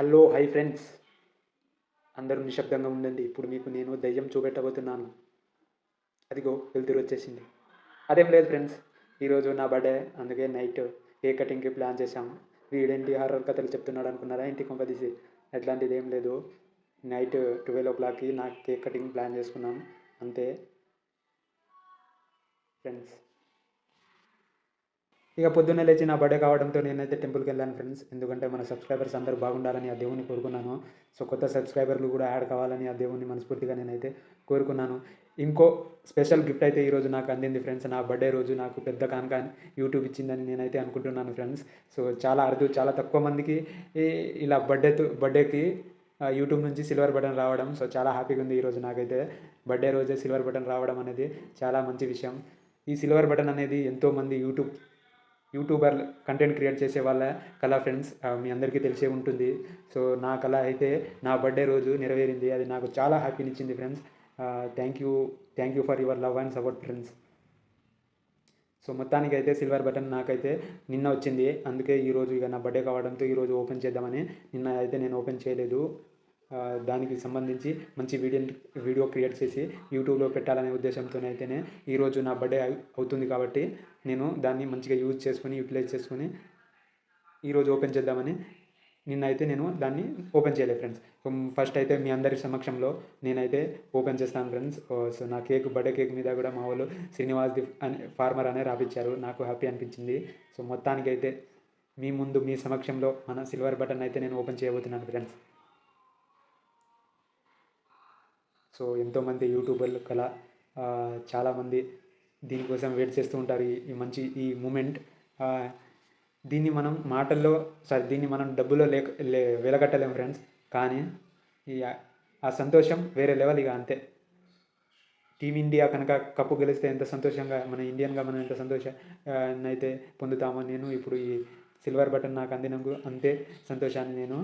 Hello hi friends. అందరూ నిశ్శబ్దంగా ఉండండి. ఇప్పుడు మీకు నేను దయ్యం చూపెట్టబోతున్నాను. అదిగో వెళ్తురు వచ్చేసింది. అదేం లేదు ఫ్రెండ్స్. ఈరోజు నా బర్త్డే అందుకే నైట్ కేక్ కటింగ్కి ప్లాన్ చేశాము వీడేంటి హారర్ కథలు చెప్తున్నాడు అనుకున్నారా? ఇంటి కొంపదీసి అట్లాంటిది ఏం లేదు. నైట్ ట్వెల్వ్ ఓ క్లాక్కి నా కేక్ కటింగ్ ప్లాన్ చేసుకున్నాం అంతే. ఫ్రెండ్స్. ఇక పొద్దున్నే లేచి నా బర్త్డే కావడంతో నేనైతే టెంపుల్కి వెళ్ళాను ఫ్రెండ్స్. ఎందుకంటే మన సబ్స్క్రైబర్స్ అందరూ బాగుండాలని ఆ దేవుని కోరుకున్నాను. సో కొత్త సబ్స్క్రైబర్లు కూడా యాడ్ కావాలని ఆ దేవుని మనస్ఫూర్తిగా నేనైతే కోరుకున్నాను. ఇంకో స్పెషల్ గిఫ్ట్ అయితే ఈరోజు నాకు అందింది ఫ్రెండ్స్. నా బర్త్డే రోజు నాకు పెద్ద కానుక యూట్యూబ్ ఇచ్చిందని నేనైతే అనుకుంటున్నాను ఫ్రెండ్స్. సో చాలా అరుదు చాలా తక్కువ మందికి ఇలా బర్త్డేతో బర్త్డేకి యూట్యూబ్ నుంచి సిల్వర్ బటన్ రావడం. సో చాలా హ్యాపీగా ఉంది ఈరోజు నాకైతే. బర్త్డే రోజే సిల్వర్ బటన్ రావడం అనేది చాలా మంచి విషయం. ఈ సిల్వర్ బటన్ అనేది ఎంతోమంది యూట్యూబ్ యూట్యూబర్ కంటెంట్ క్రియేట్ చేసే వాళ్ళ కళ ఫ్రెండ్స్ మీ అందరికీ తెలిసే ఉంటుంది. సో నా కళ అయితే నా బర్త్డే రోజు నెరవేరింది. అది నాకు చాలా హ్యాపీనిచ్చింది friends. Thank you thank you for your love and support friends so మొత్తానికి అయితే సిల్వర్ బటన్ నాకైతే నిన్న వచ్చింది. అందుకే ఈరోజు ఇక నా బర్త్డే కావడంతో ఈరోజు ఓపెన్ చేద్దామని నిన్న అయితే నేను ఓపెన్ చేయలేదు. దానికి సంబంధించి మంచి వీడియో వీడియో క్రియేట్ చేసి యూట్యూబ్లో పెట్టాలనే ఉద్దేశంతో అయితేనే ఈరోజు నా బర్త్డే అవుతుంది కాబట్టి నేను దాన్ని మంచిగా యూజ్ చేసుకొని యూటిలైజ్ చేసుకొని ఈరోజు ఓపెన్ చేద్దామని నిన్నైతే నేను దాన్ని ఓపెన్ చేయలేదు ఫ్రెండ్స్. ఫస్ట్ అయితే మీ అందరి సమక్షంలో నేనైతే ఓపెన్ చేస్తాను ఫ్రెండ్స్. సో నా కేక్ బర్త్డే కేక్ మీద కూడా మా వాళ్ళు శ్రీనివాస్ ది అనే ఫార్మర్ అనే రాపించారు నాకు హ్యాపీ అనిపించింది. సో మొత్తానికి అయితే మీ ముందు మీ సమక్షంలో మన సిల్వర్ బటన్ అయితే నేను ఓపెన్ చేయబోతున్నాను ఫ్రెండ్స్. సో ఎంతోమంది యూట్యూబర్లు కల చాలామంది దీనికోసం వెయిట్ చేస్తూ ఉంటారు ఈ- మంచి ఈ మూమెంట్. దీన్ని మనం మాటల్లో సారీ దీన్ని మనం డబ్బులో లేక లే వెలగట్టలేము ఫ్రెండ్స్. కానీ ఈ ఆ సంతోషం వేరే లెవెల్ ఇక అంతే. టీమిండియా కనుక కప్పు గెలిస్తే ఎంత సంతోషంగా మన ఇండియన్గా మనం ఎంత సంతోష అయితే పొందుతామో నేను ఇప్పుడు ఈ సిల్వర్ బటన్ నాకు అందినందుకు అంతే సంతోషాన్ని నేను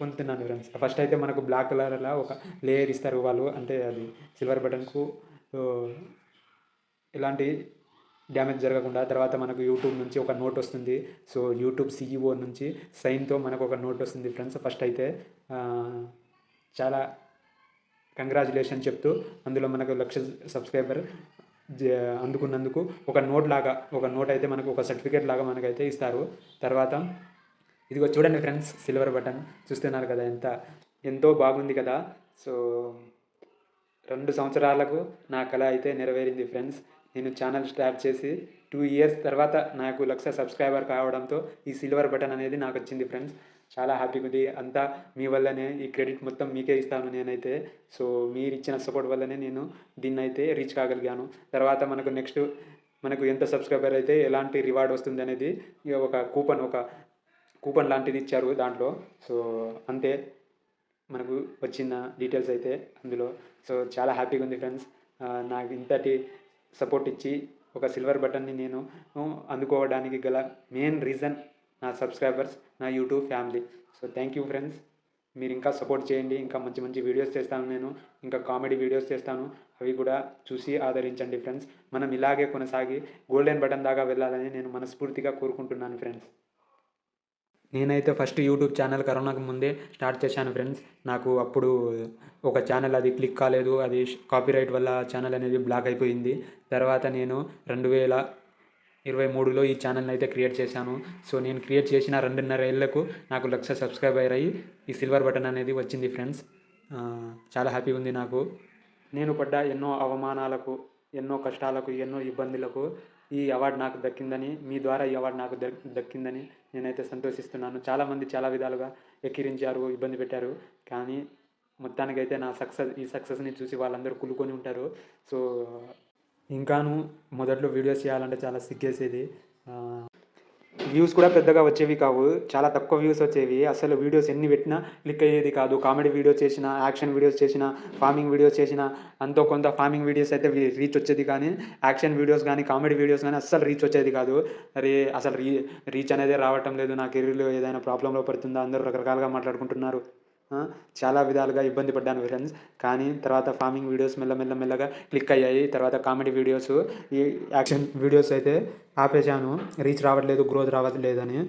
పొందుతున్నాను ఫ్రెండ్స్ ఫస్ట్ అయితే మనకు బ్లాక్ కలర్లో ఒక లేయర్ ఇస్తారు వాళ్ళు. అంటే అది సిల్వర్ బటన్కు ఎలాంటి డ్యామేజ్ జరగకుండా తర్వాత మనకు యూట్యూబ్ నుంచి ఒక నోట్ వస్తుంది. సో యూట్యూబ్ సీఈఓ నుంచి సైన్తో మనకు ఒక నోట్ వస్తుంది ఫ్రెండ్స్ ఫస్ట్ అయితే చాలా కంగ్రాచులేషన్ చెప్తూ అందులో మనకు లక్ష సబ్స్క్రైబర్ అందుకున్నందుకు ఒక నోట్ లాగా ఒక నోట్ అయితే మనకు ఒక సర్టిఫికేట్ లాగా మనకైతే ఇస్తారు. తర్వాత ఇదిగో చూడండి ఫ్రెండ్స్ సిల్వర్ బటన్ చూస్తున్నారు కదా ఎంత ఎంతో బాగుంది కదా. సో రెండు సంవత్సరాలకు నా కళ అయితే నెరవేరింది ఫ్రెండ్స్. నేను ఛానల్ స్టార్ట్ చేసి టూ ఇయర్స్ తర్వాత నాకు లక్ష సబ్స్క్రైబర్ కావడంతో ఈ సిల్వర్ బటన్ అనేది నాకు వచ్చింది ఫ్రెండ్స్. చాలా హ్యాపీగా ఉంది అంతా మీ వల్లనే ఈ క్రెడిట్ మొత్తం మీకే ఇస్తాను నేనైతే. సో మీరు ఇచ్చిన సపోర్ట్ వల్లనే నేను దీన్ని అయితే రీచ్ కాగలిగాను. తర్వాత మనకు నెక్స్ట్ మనకు ఎంత సబ్స్క్రైబర్ అయితే ఎలాంటి రివార్డ్ వస్తుంది అనేది ఒక కూపన్ ఒక కూపన్ లాంటిది ఇచ్చారు దాంట్లో. సో అంతే. మనకు వచ్చిన డీటెయిల్స్ అయితే అందులో. సో చాలా హ్యాపీగా ఉంది ఫ్రెండ్స్. నాకు ఇంతటి సపోర్ట్ ఇచ్చి ఒక సిల్వర్ బటన్ని నేను అందుకోవడానికి గల మెయిన్ రీజన్ నా సబ్స్క్రైబర్స్ నా YouTube family. So thank you friends. మీరు ఇంకా సపోర్ట్ చేయండి. ఇంకా మంచి మంచి వీడియోస్ చేస్తాను నేను. ఇంకా కామెడీ వీడియోస్ చేస్తాను. అవి కూడా చూసి ఆదరించండి ఫ్రెండ్స్. మనం ఇలాగే కొనసాగి గోల్డెన్ బటన్ దాకా వెళ్ళాలని నేను మనస్ఫూర్తిగా కోరుకుంటున్నాను ఫ్రెండ్స్. నేనైతే ఫస్ట్ యూట్యూబ్ ఛానల్ కరోనాకు ముందే స్టార్ట్ చేశాను ఫ్రెండ్స్. నాకు అప్పుడు ఒక ఛానల్ అది క్లిక్ కాలేదు. అది కాపీరైట్ వల్ల ఛానల్ అనేది బ్లాక్ అయిపోయింది. తర్వాత నేను రెండు వేల ఇరవై మూడులో ఈ ఛానల్ని అయితే క్రియేట్ చేశాను. సో నేను క్రియేట్ చేసిన రెండున్నర ఏళ్ళకు నాకు లక్ష సబ్స్క్రైబర్ అయ్యి ఈ సిల్వర్ బటన్ అనేది వచ్చింది ఫ్రెండ్స్. చాలా హ్యాపీగా ఉంది నాకు. నేను పడ్డ ఎన్నో అవమానాలకు ఎన్నో కష్టాలకు ఎన్నో ఇబ్బందులకు ఈ అవార్డు నాకు దక్కిందని మీ ద్వారా ఈ అవార్డు నాకు దక్ దక్కిందని నేనైతే సంతోషిస్తున్నాను. చాలామంది చాలా విధాలుగా ఎక్కిరించారు ఇబ్బంది పెట్టారు. కానీ మొత్తానికైతే నా సక్సెస్ ఈ సక్సెస్ని చూసి వాళ్ళందరూ కులుకొని ఉంటారు. సో ఇంకాను మొదట్లో వీడియోస్ చేయాలంటే చాలా సిగ్గేసేది. వ్యూస్ కూడా పెద్దగా వచ్చేవి కావు. చాలా తక్కువ వ్యూస్ వచ్చేవి. అసలు వీడియోస్ ఎన్ని పెట్టినా క్లిక్ అయ్యేది కాదు. కామెడీ వీడియోస్ చేసిన యాక్షన్ వీడియోస్ చేసిన ఫార్మింగ్ వీడియోస్ చేసిన అంతో కొంత ఫార్మింగ్ వీడియోస్ అయితే రీచ్ వచ్చేది కానీ యాక్షన్ వీడియోస్ కానీ కామెడీ వీడియోస్ కానీ అస్సలు రీచ్ వచ్చేది కాదు. అరే అసలు రీ రీచ్ అనేది రావటం లేదు. నా కెరీర్లో ఏదైనా ప్రాబ్లంలో పడుతుందా? అందరూ రకరకాలుగా మాట్లాడుకుంటున్నారు. చాలా విధాలుగా ఇబ్బంది పడ్డాను ఫ్రెండ్స్. కానీ తర్వాత ఫార్మింగ్ వీడియోస్ మెల్లమెల్ల మెల్లగా క్లిక్ అయ్యాయి. తర్వాత కామెడీ వీడియోస్ ఈ యాక్షన్ వీడియోస్ అయితే ఆపేశాను. రీచ్ రావట్లేదు గ్రోత్ రావట్లేదని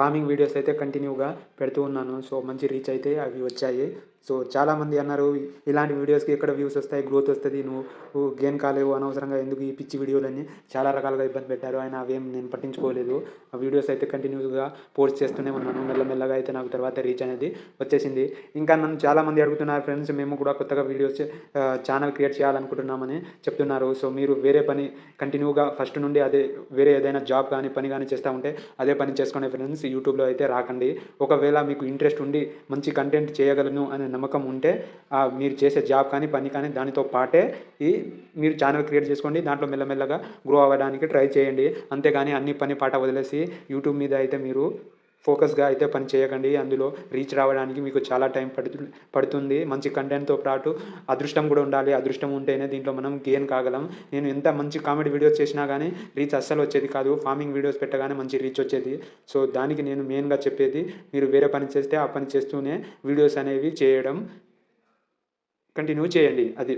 ఫార్మింగ్ వీడియోస్ అయితే కంటిన్యూగా పెడుతూ ఉన్నాను. సో మంచి రీచ్ అయితే అవి వచ్చాయి. సో చాలామంది అన్నారు ఇలాంటి వీడియోస్కి ఎక్కడ వ్యూస్ వస్తాయి గ్రోత్ వస్తుంది నువ్వు గేమ్ కాలేవు అనవసరంగా ఎందుకు ఈ పిచ్చి వీడియోలన్నీ? చాలా రకాలుగా ఇబ్బంది పెట్టారు. ఆయన అవేం నేను పట్టించుకోలేదు. ఆ వీడియోస్ అయితే కంటిన్యూగా పోస్ట్ చేస్తూనే ఉన్నాను. మెల్లమెల్లగా అయితే నాకు తర్వాత రీచ్ అనేది వచ్చేసింది. ఇంకా నన్ను చాలామంది అడుగుతున్నారు ఫ్రెండ్స్ మేము కూడా కొత్తగా వీడియోస్ ఛానల్ క్రియేట్ చేయాలనుకుంటున్నామని చెప్తున్నారు. సో మీరు వేరే పని కంటిన్యూగా ఫస్ట్ నుండి అదే వేరే ఏదైనా జాబ్ కానీ పని కానీ చేస్తూ ఉంటే అదే పని చేసుకునే ఫ్రెండ్స్. యూట్యూబ్లో అయితే రాకండి. ఒకవేళ మీకు ఇంట్రెస్ట్ ఉండి మంచి కంటెంట్ చేయగలను అని నమ్మకం ఉంటే మీరు చేసే జాబ్ కానీ పని కానీ దానితో పాటే ఈ మీరు ఛానల్ క్రియేట్ చేసుకోండి. దాంట్లో మెల్లమెల్లగా గ్రో అవ్వడానికి ట్రై చేయండి. అంతేగాని అన్ని పని పాట వదిలేసి యూట్యూబ్ మీద అయితే మీరు ఫోకస్గా అయితే పని చేయకండి. అందులో రీచ్ రావడానికి మీకు చాలా టైం పడుతు పడుతుంది. మంచి కంటెంట్తో పాటు అదృష్టం కూడా ఉండాలి. అదృష్టం ఉంటేనే దీంట్లో మనం గెయిన్ కాగలం. నేను ఎంత మంచి కామెడీ వీడియోస్ చేసినా కానీ రీచ్ అస్సలు వచ్చేది కాదు. ఫార్మింగ్ వీడియోస్ పెట్టగానే మంచి రీచ్ వచ్చేది. సో దానికి నేను మెయిన్గా చెప్పేది మీరు వేరే పని చేస్తే ఆ పని చేస్తూనే వీడియోస్ అనేవి చేయడం కంటిన్యూ చేయండి. అది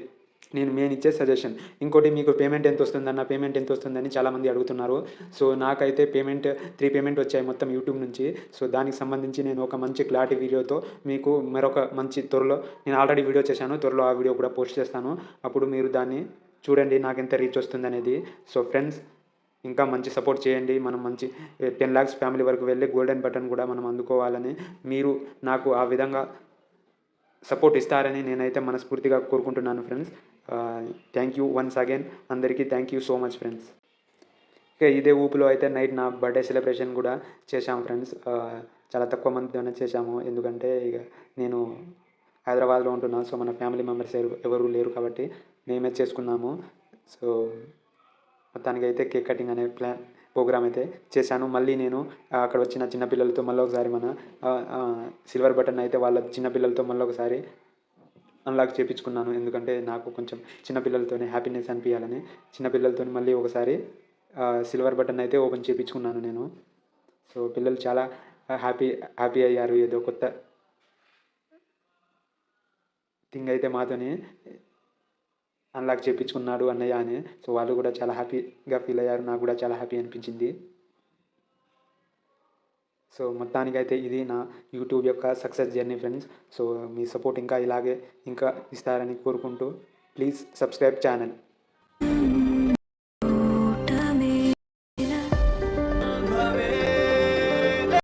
నేను మెయిన్ ఇచ్చే సజెషన్ ఇంకోటి మీకు పేమెంట్ ఎంత వస్తుందన్న పేమెంట్ ఎంత వస్తుందని చాలామంది అడుగుతున్నారు. సో నాకైతే పేమెంట్ త్రీ పేమెంట్ వచ్చాయి మొత్తం యూట్యూబ్ నుంచి. సో దానికి సంబంధించి నేను ఒక మంచి క్లారిటీ వీడియోతో మీకు మరొక మంచి త్వరలో నేను ఆల్రెడీ వీడియో చేశాను. త్వరలో ఆ వీడియో కూడా పోస్ట్ చేస్తాను. అప్పుడు మీరు దాన్ని చూడండి నాకు ఎంత రీచ్ వస్తుంది అనేది సో ఫ్రెండ్స్ ఇంకా మంచి సపోర్ట్ చేయండి. మనం మంచి టెన్ ల్యాక్స్ ఫ్యామిలీ వరకు వెళ్ళి గోల్డెన్ బటన్ కూడా మనం అందుకోవాలని మీరు నాకు ఆ విధంగా సపోర్ట్ ఇస్తారని నేనైతే మనస్ఫూర్తిగా కోరుకుంటున్నాను friends thank you once again అందరికీ thank you so much friends ఇక ఇదే ఊపులో అయితే నైట్ నా బర్త్డే సెలబ్రేషన్ కూడా చేశాము ఫ్రెండ్స్ చాలా తక్కువ మందితోనే చేశాము. ఎందుకంటే ఇక నేను హైదరాబాద్లో ఉంటున్నాను సో మన ఫ్యామిలీ మెంబర్స్ ఎవరు లేరు కాబట్టి మేమే చేసుకున్నాము. సో మొత్తానికి అయితే కేక్ కటింగ్ అనే ప్లాన్ ప్రోగ్రామ్ అయితే చేశాను. మళ్ళీ నేను అక్కడ వచ్చిన చిన్నపిల్లలతో మళ్ళీ ఒకసారి మన సిల్వర్ బటన్ అయితే వాళ్ళ చిన్నపిల్లలతో మళ్ళీ ఒకసారి అన్లాక్ చేయించుకున్నాను ఎందుకంటే నాకు కొంచెం చిన్నపిల్లలతోనే హ్యాపీనెస్ అనిపించాలని చిన్నపిల్లలతో మళ్ళీ ఒకసారి సిల్వర్ బటన్ అయితే ఓపెన్ చేయించుకున్నాను నేను. సో పిల్లలు చాలా హ్యాపీ హ్యాపీ అయ్యారు. ఏదో కొత్త థింగ్ అయితే మాతోనే అన్లాక్ చేయించుకున్నాడు అన్నయ్య అని. సో వాళ్ళు కూడా చాలా హ్యాపీగా ఫీల్ అయ్యారు. నాకు కూడా చాలా హ్యాపీ అనిపించింది. సో మొత్తానికైతే ఇది నా యూట్యూబ్ యొక్క సక్సెస్ జర్నీ ఫ్రెండ్స్. సో మీ సపోర్ట్ ఇంకా ఇలాగే ఇంకా ఇస్తారని కోరుకుంటూ ప్లీజ్ సబ్స్క్రైబ్ ఛానల్.